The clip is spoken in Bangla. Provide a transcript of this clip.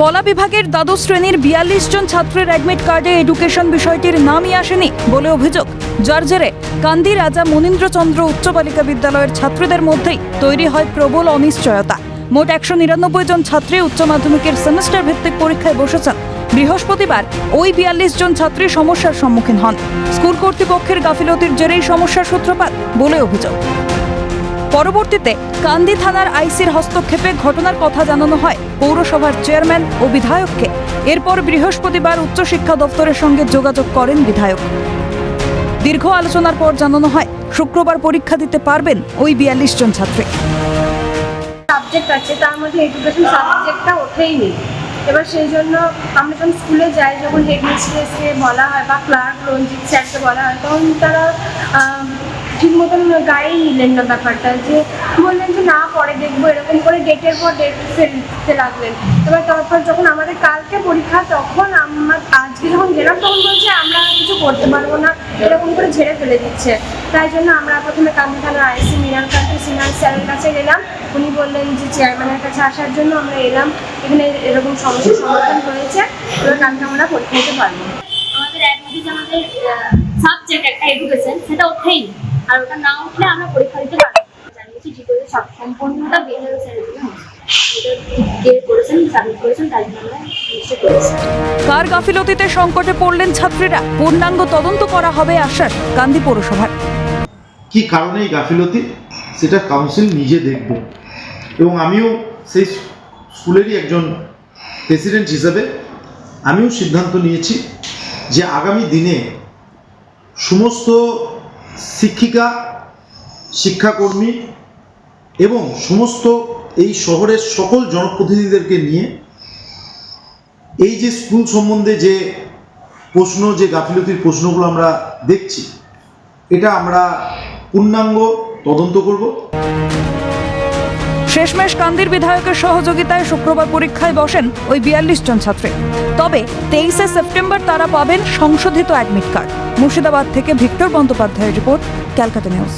কলা বিভাগের দ্বাদশ শ্রেণির বিয়াল্লিশ জন ছাত্রের অ্যাডমিট কার্ডে এডুকেশন বিষয়টির নামই আসেনি বলে অভিযোগ। যার জেরে কান্দি রাজা মনীন্দ্রচন্দ্র উচ্চ বালিকা বিদ্যালয়ের ছাত্রীদের মধ্যেই তৈরি হয় প্রবল অনিশ্চয়তা। মোট একশো নিরানব্বই জন ছাত্রী উচ্চ মাধ্যমিকের সেমিস্টার ভিত্তিক পরীক্ষায় বসেছেন। বৃহস্পতিবার ওই বিয়াল্লিশ জন ছাত্রী সমস্যার সম্মুখীন হন। স্কুল কর্তৃপক্ষের গাফিলতির জেরেই সমস্যার সূত্রপাত বলে অভিযোগ। পরবর্তীতে কান্দি থানার আইসির হস্তক্ষেপে ঘটনার কথা জানানো হয় পৌরসভার চেয়ারম্যান ও বিধায়ককে। এরপর বৃহস্পতিবার উচ্চশিক্ষা দপ্তরের সঙ্গে যোগাযোগ করেন বিধায়ক। দীর্ঘ আলোচনার পর জানানো হয়, শুক্রবার পরীক্ষা দিতে পারবেন ওই বিয়াল্লিশ জন ছাত্রী। সাবজেক্ট আছে, তার মধ্যে এডুকেশন সাবজেক্টটা ওঠেই নেই এবার সেই জন্য আমরা যখন স্কুলে যাই, যখন হেড মিস্ট্রেসকে বলা হয় বা ক্লার্ক রঞ্জিত স্যারকে বলা হয়, তখন তারা ঠিক মতন গায়ে নিলেন না ব্যাপারটা, যে বললেন যে, না, পরে দেখব। এরকম করে ডেটের পর ডেট ফেলতে লাগলেন। এবার তারপর যখন আমাদের কালকে পরীক্ষা, তখন আমার, আজকে যখন গেলাম, তখন বলছে, আমরা কিছু করতে পারব না। এরকম করে ঝেড়ে ফেলে দিচ্ছে। তাই জন্য আমরা প্রথমে কান্দি থানার আইসি মিনার কান্তি সিনহার স্যারের কাছে গেলাম। উনি বললেন যে, চেয়ারম্যানের কাছে আসার জন্য আমরা এলাম। এখানে এরকম সমস্যার সমাধান হয়েছে। এবার কালকে আমরা পরীক্ষা দিতে পারব। আমাদের আমাদের সাবজেক্ট একটা এডুকেশন সেটা ওঠেই। আর ওটা না উঠলে আমরা পরীক্ষা দিতে পারব জানিয়েছি ঠিক করে সব সম্পূর্ণটা করেছি। কার গাফিলতিতে সংকটে পড়লেন ছাত্রীরা? পূর্ণাঙ্গ তদন্ত করা হবে আশ্বাস কান্দি পৌরসভার। কি কারণে এই গাফিলতি? সেটা কাউন্সিল নিজে দেখবে। এবং আমিও সেই স্কুলেরই একজন প্রেসিডেন্ট হিসাবে আমিও সিদ্ধান্ত নিয়েছি যে আগামী দিনে সমস্ত শিক্ষিকা, শিক্ষাকর্মী এবং সমস্ত এই শহরের সকল জনপ্রতিনিধিদেরকে নিয়ে এই যে স্কুল সম্বন্ধে যে প্রশ্ন, যে গাফিলতির প্রশ্নগুলো আমরা দেখছি, এটা আমরা পূর্ণাঙ্গ তদন্ত করব। শেষমেশ কান্দির বিধায়কের সহযোগিতায় শুক্রবার পরীক্ষায় বসেন ওই বিয়াল্লিশ জন ছাত্রী। তবে তেইশে সেপ্টেম্বর তারা পাবেন সংশোধিত অ্যাডমিট কার্ড। মুর্শিদাবাদ থেকে ভিক্টর বন্দ্যোপাধ্যায়ের রিপোর্ট, ক্যালকাটা নিউজ।